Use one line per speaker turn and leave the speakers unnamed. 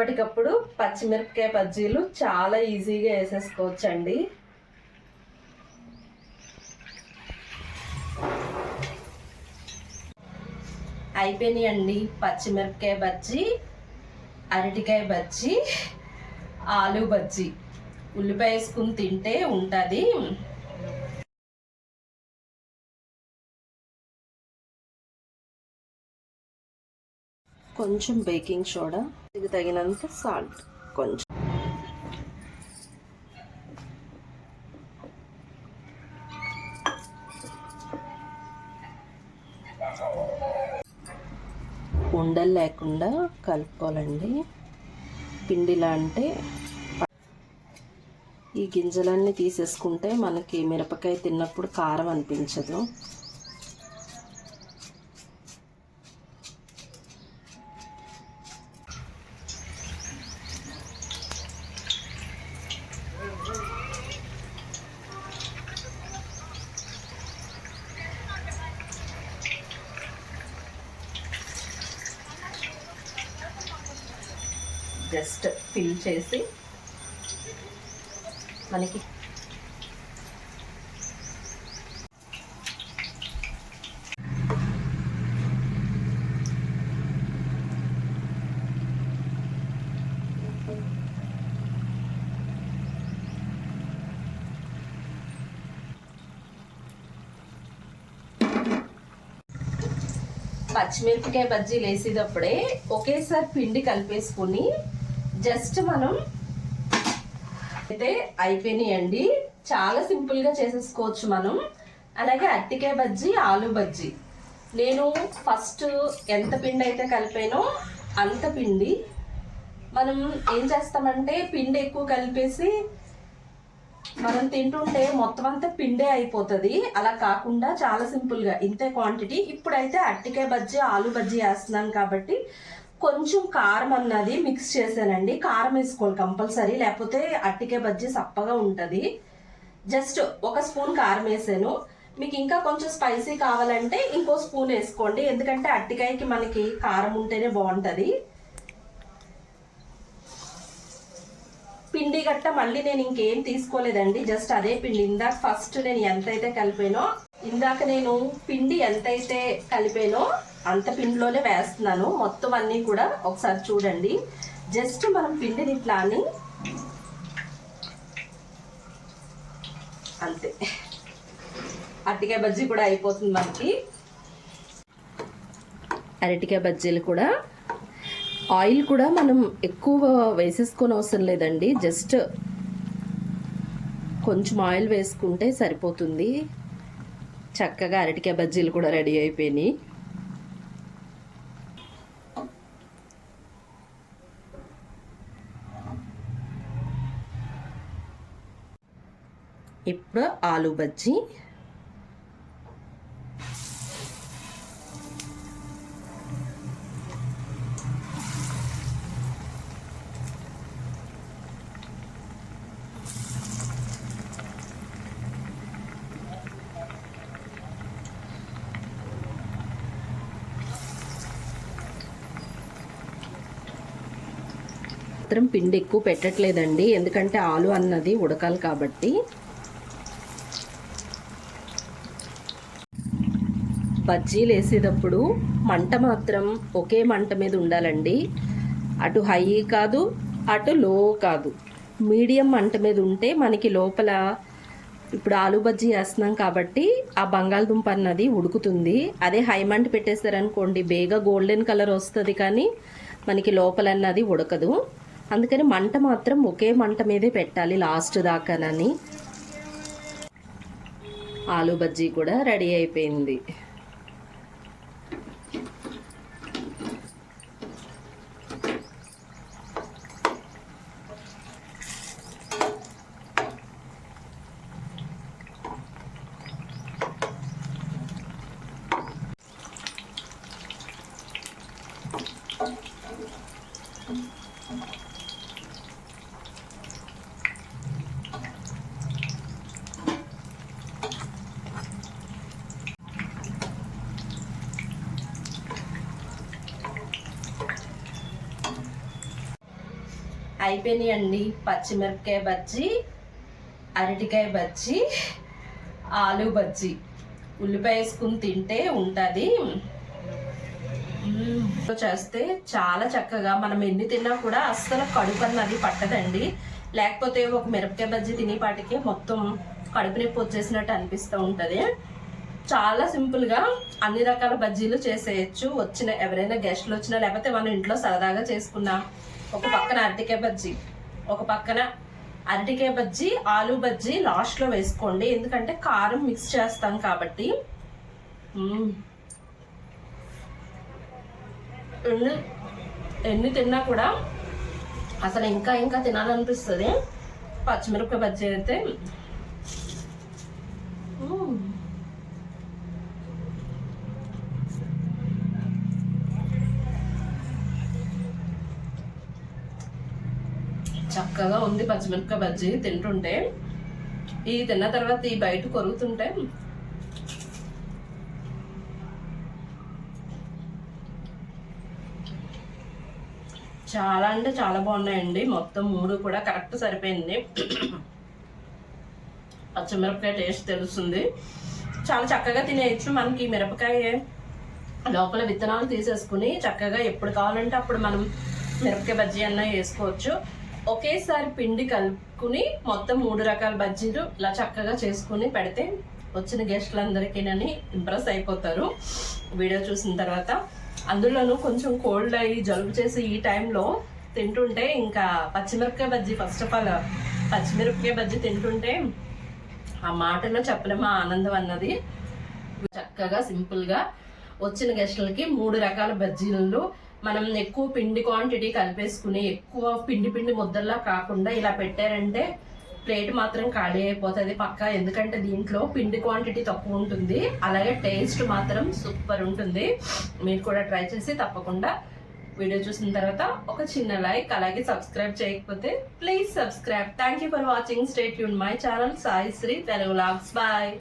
అప్పటికప్పుడు పచ్చిమిరపకాయ బజ్జీలు చాలా ఈజీగా వేసేసుకోవచ్చండి. అయిపోయినాయండి పచ్చిమిరపకాయ బజ్జీ అరటికాయ బజ్జీ ఆలు బజ్జీ. ఉల్లిపాయ వేసుకుని తింటే ఉంటుంది. కొంచెం బేకింగ్ సోడా ఇది తగినంత సాల్ట్ కొంచెం. ఉండలు లేకుండా కలుపుకోవాలండి. పిండిలా అంటే ఈ గింజలన్నీ తీసేసుకుంటే మనకి మిరపకాయ తిన్నప్పుడు కారం అనిపించదు. జస్ట్ ఫిల్ చేసి మనకి పచ్చిమిరపకాయ బజ్జీలు వేసేటప్పుడే ఒకేసారి పిండి కలిపేసుకుని జస్ట్ మనం అయితే అయిపోయినాయండి. చాలా సింపుల్గా చేసేసుకోవచ్చు మనం. అలాగే అట్టికాయ బజ్జీ ఆలు బజ్జీ. నేను ఫస్ట్ ఎంత పిండి అయితే కలిపానో అంత పిండి. మనం ఏం చేస్తామంటే పిండి ఎక్కువ కలిపేసి మనం తింటుంటే మొత్తం అంతా పిండే అయిపోతుంది. అలా కాకుండా చాలా సింపుల్గా ఇంతే క్వాంటిటీ. ఇప్పుడైతే అట్టికాయ బజ్జీ ఆలు బజ్జీ వేస్తున్నాను కాబట్టి కొంచెం కారం అన్నది మిక్స్ చేశానండి. కారం వేసుకోవాలి కంపల్సరీ. లేకపోతే అట్టికే బజ్జీ సప్పగా ఉంటుంది. జస్ట్ ఒక స్పూన్ కారం వేసాను. మీకు ఇంకా కొంచెం స్పైసీ కావాలంటే ఇంకో స్పూన్ వేసుకోండి. ఎందుకంటే అట్టికాయకి మనకి కారం ఉంటేనే బాగుంటుంది. పిండి గట్ట మళ్ళీ నేను ఇంకేం తీసుకోలేదండి. జస్ట్ అదే పిండి. ఇందాక ఫస్ట్ నేను ఎంతైతే కలిపానో ఇందాక నేను పిండి ఎంతైతే కలిపానో అంత పిండిలోనే వేస్తున్నాను. మొత్తం అన్నీ కూడా ఒకసారి చూడండి. జస్ట్ మనం పిండిని ఇట్లా అని అంతే. అరటికాయ బజ్జీ కూడా అయిపోతుంది మనకి. అరటికాయ బజ్జీలు కూడా. ఆయిల్ కూడా మనం ఎక్కువ వేసేసుకొని అవసరం లేదండి. జస్ట్ కొంచెం ఆయిల్ వేసుకుంటే సరిపోతుంది. చక్కగా అరటికాయ బజ్జీలు కూడా రెడీ అయిపోయినాయి. ఇప్పుడు ఆలు బజ్జీ. మాత్రం పిండి ఎక్కువ పెట్టట్లేదండి ఎందుకంటే ఆలు అన్నది ఉడకాలి కాబట్టి. బజ్జీలు వేసేటప్పుడు మంట మాత్రం ఒకే మంట మీద ఉండాలండి. అటు హై కాదు అటు లో కాదు. మీడియం మంట మీద ఉంటే మనకి లోపల ఇప్పుడు ఆలు బజ్జీ వేస్తున్నాం కాబట్టి ఆ బంగాళదుంప అన్నది ఉడుకుతుంది. అదే హై మంట పెట్టేస్తారనుకోండి బేగా గోల్డెన్ కలర్ వస్తుంది కానీ మనకి లోపల అన్నది ఉడకదు. అందుకని మంట మాత్రం ఒకే మంట మీదే పెట్టాలి లాస్ట్ దాకానని. ఆలు బజ్జీ కూడా రెడీ అయిపోయింది. అయిపోయినాయండి. పచ్చిమిరపకాయ బజ్జీ అరటికాయ బజ్జీ ఆలు బజ్జీ. ఉల్లిపాయ వేసుకుని తింటే ఉంటుంది. చేస్తే చాలా చక్కగా మనం ఎన్ని తిన్నా కూడా అస్సలు కడుపు అన్నది పట్టదండి. లేకపోతే ఒక మిరపకాయ బజ్జీ తినేపాటికి మొత్తం కడుపు నొప్పి వచ్చేసినట్టు అనిపిస్తూ ఉంటుంది. చాలా సింపుల్గా అన్ని రకాల బజ్జీలు చేసేయచ్చు. వచ్చిన ఎవరైనా గెస్ట్లు వచ్చినా లేకపోతే మనం ఇంట్లో సరదాగా చేసుకున్నా ఒక పక్కన అరటికాయ బజ్జీ ఒక పక్కన అరటికాయ బజ్జీ ఆలు బజ్జీ లాస్ట్లో వేసుకోండి. ఎందుకంటే కారం మిక్స్ చేస్తాం కాబట్టి. ఎన్ని ఎన్ని తిన్నా కూడా అసలు ఇంకా ఇంకా తినాలనిపిస్తుంది. పచ్చిమిరపకాయ బజ్జీ అయితే. చక్కగా ఉంది పచ్చిమిరపకాయ బజ్జీ తింటుంటే. ఈ తిన్న తర్వాత ఈ బయట కొరుగుతుంటే చాలా అంటే చాలా బాగున్నాయండి. మొత్తం మూడు కూడా కరెక్ట్ సరిపోయింది. పచ్చిమిరపకాయ టేస్ట్ తెలుస్తుంది. చాలా చక్కగా తినేయచ్చు మనకి ఈ మిరపకాయ. లోపల విత్తనాలు తీసేసుకుని చక్కగా ఎప్పుడు కావాలంటే అప్పుడు మనం మిరపకాయ బజ్జీ అన్న వేసుకోవచ్చు. ఒకేసారి పిండి కలుపుకుని మొత్తం మూడు రకాల బజ్జీలు ఇలా చక్కగా చేసుకుని పెడితే వచ్చిన గెస్ట్లందరికీనని ఇంప్రెస్ అయిపోతారు. వీడియో చూసిన తర్వాత అందులోనూ కొంచెం కోల్డ్ అయ్యి జలుబు చేసి ఈ టైంలో తింటుంటే ఇంకా పచ్చిమిరపకాయ బజ్జీ ఫస్ట్ ఆఫ్ ఆల్ పచ్చిమిరపకాయ బజ్జీ తింటుంటే ఆ మాటలో చెప్పలేము ఆ ఆనందం అన్నది. చక్కగా సింపుల్గా వచ్చిన గెస్టులకి మూడు రకాల బజ్జీలు మనం ఎక్కువ పిండి క్వాంటిటీ కలిపేసుకుని ఎక్కువ పిండి పిండి ముద్దల్లా కాకుండా ఇలా పెట్టారంటే ప్లేట్ మాత్రం ఖాళీ అయిపోతుంది పక్కా. ఎందుకంటే దీంట్లో పిండి క్వాంటిటీ తక్కువ ఉంటుంది. అలాగే టేస్ట్ మాత్రం సూపర్ ఉంటుంది. మీరు కూడా ట్రై చేసి తప్పకుండా వీడియో చూసిన తర్వాత ఒక చిన్న లైక్ అలాగే సబ్స్క్రైబ్ చేయకపోతే please subscribe. Thank you for watching stay Yoon my channel Sai Sri Telugu vlogs bye